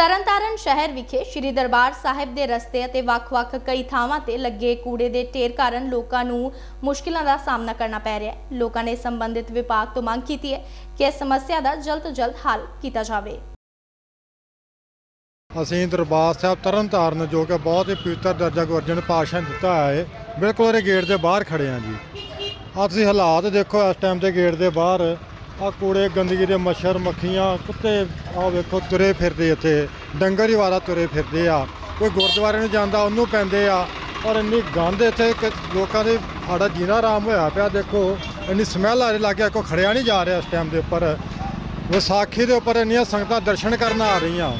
ਤਰਨਤਾਰਨ ਸ਼ਹਿਰ ਵਿਖੇ ਸ੍ਰੀ ਦਰਬਾਰ ਸਾਹਿਬ ਦੇ ਰਸਤੇ ਅਤੇ ਵੱਖ-ਵੱਖ ਕਈ ਥਾਵਾਂ ਤੇ ਲੱਗੇ ਕੂੜੇ ਦੇ ਢੇਰ ਕਾਰਨ ਲੋਕਾਂ ਨੂੰ ਮੁਸ਼ਕਿਲਾਂ ਦਾ ਸਾਹਮਣਾ ਕਰਨਾ ਪੈ ਰਿਹਾ ਹੈ। ਲੋਕਾਂ ਨੇ ਸੰਬੰਧਿਤ ਵਿਭਾਗ ਤੋਂ ਮੰਗ ਕੀਤੀ ਹੈ ਕਿ ਇਸ ਸਮੱਸਿਆ ਦਾ ਜਲਦ ਤੋਂ ਜਲਦ ਹੱਲ ਕੀਤਾ ਜਾਵੇ। ਅਸੀਂ ਦਰਬਾਰ ਸਾਹਿਬ ਤਰਨਤਾਰਨ ਜੋ ਕਿ ਬਹੁਤ ਹੀ ਪਵਿੱਤਰ ਦਰਜਾ ਗੁਰੂ ਅਰਜਨ ਪਾਤਸ਼ਾਹ ਨੇ ਦਿੱਤਾ ਹੈ, ਬਿਲਕੁਲ ਉਹਦੇ ਗੇਟ ਦੇ ਬਾਹਰ ਖੜੇ ਹਾਂ ਜੀ। ਆਹ ਤੁਸੀਂ ਹਾਲਾਤ ਦੇਖੋ, ਇਸ ਟਾਈਮ ਦੇ ਗੇਟ ਦੇ ਬਾਹਰ ਆ ਕੂੜੇ, ਗੰਦਗੀ ਦੇ ਮੱਛਰ, ਮੱਖੀਆਂ, ਕੁੱਤੇ ਆ ਵੇਖੋ, ਤੁਰੇ ਫਿਰਦੇ ਇੱਥੇ। ਡੰਗਰ ਹੀ ਵਾਰਾ ਤੁਰੇ ਫਿਰਦੇ ਆ। ਕੋਈ ਗੁਰਦੁਆਰੇ ਨੂੰ ਜਾਂਦਾ, ਉਹਨੂੰ ਪੈਂਦੇ ਆ। ਔਰ ਇੰਨੀ ਗੰਦ ਇੱਥੇ ਕਿ ਲੋਕਾਂ ਦੇ ਸਾਡਾ ਜੀਣਾ ਆਰਾਮ ਹੋਇਆ ਪਿਆ, ਦੇਖੋ। ਇੰਨੀ ਸਮੈਲ ਆ ਰਹੀ, ਲੱਗੇ ਕੋ ਖੜਿਆ ਨਹੀਂ ਜਾ ਰਿਹਾ ਇਸ ਟਾਈਮ ਦੇ ਉੱਪਰ। ਵਿਸਾਖੀ ਦੇ ਉੱਪਰ ਇੰਨੀਆਂ ਸੰਗਤਾਂ ਦਰਸ਼ਨ ਕਰਨ ਆ ਰਹੀਆਂ।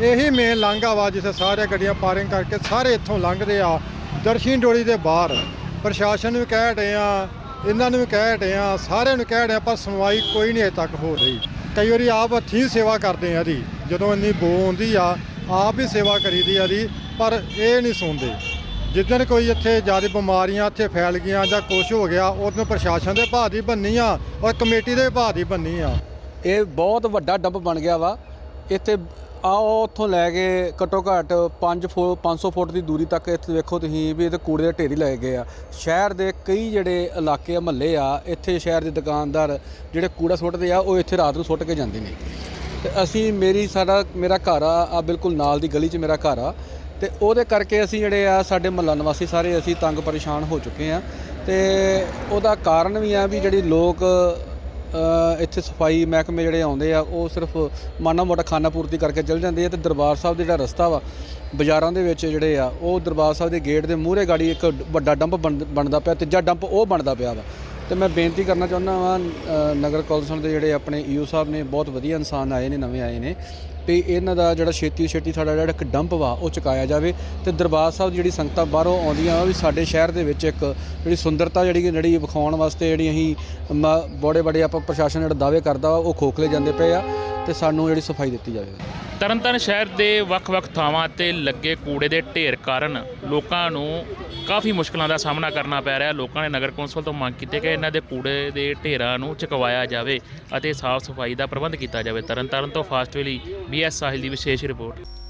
ਇਹੀ ਮੇਨ ਲਾਂਘਾ ਵਾ ਜਿੱਥੇ ਸਾਰੇ ਗੱਡੀਆਂ ਪਾਰਿੰਗ ਕਰਕੇ ਸਾਰੇ ਇੱਥੋਂ ਲੰਘਦੇ ਆ, ਦਰਸ਼ਨੀ ਡੋਲੀ ਦੇ ਬਾਹਰ। ਪ੍ਰਸ਼ਾਸਨ ਨੂੰ ਵੀ ਕਹਿ ਰਹੇ ਆ ਇਹਨਾਂ ਨੂੰ ਵੀ ਕਹਿ ਰਹੇ ਆ ਸਾਰਿਆਂ ਨੂੰ ਕਹਿ ਰਹੇ ਆ ਪਰ ਸੁਣਵਾਈ ਕੋਈ ਨਹੀਂ ਅਜੇ ਤੱਕ ਹੋ ਰਹੀ। ਕਈ ਵਾਰੀ ਆਪ ਹੱਥੀਂ ਸੇਵਾ ਕਰਦੇ ਆ ਇਹਦੀ ਜਦੋਂ ਇੰਨੀ ਬੋ ਆਉਂਦੀ ਆ, ਆਪ ਹੀ ਸੇਵਾ ਕਰੀਦੀ ਆ ਇਹਦੀ ਪਰ ਇਹ ਨਹੀਂ ਸੁਣਦੇ। ਜਿੱਦਣ ਕੋਈ ਇੱਥੇ ਜ਼ਿਆਦਾ ਬਿਮਾਰੀਆਂ ਇੱਥੇ ਫੈਲ ਗਈਆਂ ਜਾਂ ਕੁਝ ਹੋ ਗਿਆ ਉਦੋਂ ਪ੍ਰਸ਼ਾਸਨ ਦੇ ਭਾਅ ਦੀ ਬੰਨੀ ਆ ਔਰ ਕਮੇਟੀ ਦੇ ਭਾਅ ਦੀ ਬੰਨੀ ਆ। ਇਹ ਬਹੁਤ ਵੱਡਾ ਡੱਬ ਬਣ ਗਿਆ ਵਾ। ਇੱਥੇ ਆਓ ਉੱਥੋਂ ਲੈ ਕੇ ਘੱਟੋ ਘੱਟ 5 ਫੁੱਟ 500 ਫੁੱਟ ਦੀ ਦੂਰੀ ਤੱਕ ਇੱਥੇ ਵੇਖੋ ਤੁਸੀਂ ਵੀ ਇਹਦੇ ਕੂੜੇ ਦੇ ਢੇਰੀ ਲਾਏ ਗਏ ਆ। ਸ਼ਹਿਰ ਦੇ ਕਈ ਜਿਹੜੇ ਇਲਾਕੇ ਆ, ਮਹੱਲੇ ਆ, ਇੱਥੇ ਸ਼ਹਿਰ ਦੇ ਦੁਕਾਨਦਾਰ ਜਿਹੜੇ ਕੂੜਾ ਸੁੱਟਦੇ ਆ, ਉਹ ਇੱਥੇ ਰਾਤ ਨੂੰ ਸੁੱਟ ਕੇ ਜਾਂਦੇ ਨੇ। ਤੇ ਅਸੀਂ ਮੇਰੀ ਸਾਡਾ, ਮੇਰਾ ਘਰ ਆ ਆ ਬਿਲਕੁਲ ਨਾਲ ਦੀ ਗਲੀ 'ਚ ਮੇਰਾ ਘਰ ਆ। ਤੇ ਉਹਦੇ ਕਰਕੇ ਅਸੀਂ ਜਿਹੜੇ ਆ, ਸਾਡੇ ਮਹੱਲਾ ਨਿਵਾਸੀ ਸਾਰੇ ਅਸੀਂ ਤੰਗ ਪਰੇਸ਼ਾਨ ਹੋ ਚੁੱਕੇ ਆ। ਤੇ ਉਹਦਾ ਕਾਰਨ ਵੀ ਆ ਵੀ ਜਿਹੜੀ ਲੋਕ ਇੱਥੇ ਸਫ਼ਾਈ ਮਹਿਕਮੇ ਜਿਹੜੇ ਆਉਂਦੇ ਆ, ਉਹ ਸਿਰਫ ਮਾਨਾ ਮੋਟਾ ਖਾਨਾ ਪੂਰਤੀ ਕਰਕੇ ਚਲ ਜਾਂਦੇ ਆ ਤੇ ਦਰਬਾਰ ਸਾਹਿਬ ਦਾ ਜਿਹੜਾ ਰਸਤਾ ਵਾ, ਬਾਜ਼ਾਰਾਂ ਦੇ ਵਿੱਚ ਜਿਹੜੇ ਆ, ਉਹ ਦਰਬਾਰ ਸਾਹਿਬ ਦੇ ਗੇਟ ਦੇ ਮੂਹਰੇ ਗਾੜੀ ਇੱਕ ਵੱਡਾ ਡੰਪ ਬਣ- ਬਣਦਾ ਪਿਆ, ਤੀਜਾ ਡੰਪ ਉਹ ਬਣਦਾ ਪਿਆ ਵਾ। ਤੇ ਮੈਂ ਬੇਨਤੀ ਕਰਨਾ ਚਾਹੁੰਦਾ ਵਾਂ ਨਗਰ ਕੌਂਸਲ ਦੇ ਜਿਹੜੇ ਆਪਣੇ ਈਓ ਸਾਹਿਬ ਨੇ, ਬਹੁਤ ਵਧੀਆ ਇਨਸਾਨ ਆਏ ਨੇ, ਨਵੇਂ ਆਏ ਨੇ। ਤੇ ਇਹਨਾਂ ਦਾ ਜਿਹੜਾ ਛੇਤੀ ਛੇਤੀ ਸਾਡਾ ਜਿਹੜਾ ਇੱਕ ਡੰਪ ਵਾ, ਉਹ ਚੁਕਾਇਆ ਜਾਵੇ ਤੇ ਦਰਬਾਰ ਸਾਹਿਬ ਦੀ ਜਿਹੜੀ ਸੰਗਤਾਂ ਬਾਹਰੋਂ ਆਉਂਦੀਆਂ ਵਾ ਵੀ ਸਾਡੇ ਸ਼ਹਿਰ ਦੇ ਵਿੱਚ ਇੱਕ ਜਿਹੜੀ ਸੁੰਦਰਤਾ ਜਿਹੜੀ ਜਿਹੜੀ ਵਿਖਾਉਣ ਵਾਸਤੇ ਜਿਹੜੀ ਅਸੀਂ ਮ- ਬੜੇ ਬੜੇ ਆਪਾਂ ਪ੍ਰਸ਼ਾਸਨ ਜਿਹੜਾ ਦਾਅਵੇ ਕਰਦਾ ਵਾ, ਉਹ ਖੋਖਲੇ ਜਾਂਦੇ ਪਏ ਆ ਤੇ ਸਾਨੂੰ ਜਿਹੜੀ ਸਫ਼ਾਈ ਦਿੱਤੀ ਜਾਵੇ। ਤਰਨਤਾਰਨ ਸ਼ਹਿਰ ਦੇ ਵੱਖ-ਵੱਖ ਥਾਵਾਂ ਤੇ ਲੱਗੇ ਕੂੜੇ ਦੇ ਢੇਰ ਕਾਰਨ ਲੋਕਾਂ ਨੂੰ ਕਾਫੀ ਮੁਸ਼ਕਲਾਂ ਦਾ ਸਾਹਮਣਾ ਕਰਨਾ ਪੈ ਰਿਹਾ। ਲੋਕਾਂ ਨੇ ਨਗਰ ਕੌਂਸਲ ਤੋਂ ਮੰਗ ਕੀਤੀ ਕਿ ਇਹਨਾਂ ਦੇ ਕੂੜੇ ਦੇ ਢੇਰਾਂ ਨੂੰ ਚੁਕਵਾਇਆ ਜਾਵੇ ਅਤੇ ਸਾਫ਼ ਸਫ਼ਾਈ ਦਾ ਪ੍ਰਬੰਧ ਕੀਤਾ ਜਾਵੇ। ਤਰਨਤਾਰਨ ਤੋਂ ਫਾਸਟ ਵੇਲੀ ਬੀਐਸ ਸਾਹਿਲ ਦੀ ਵਿਸ਼ੇਸ਼ ਰਿਪੋਰਟ।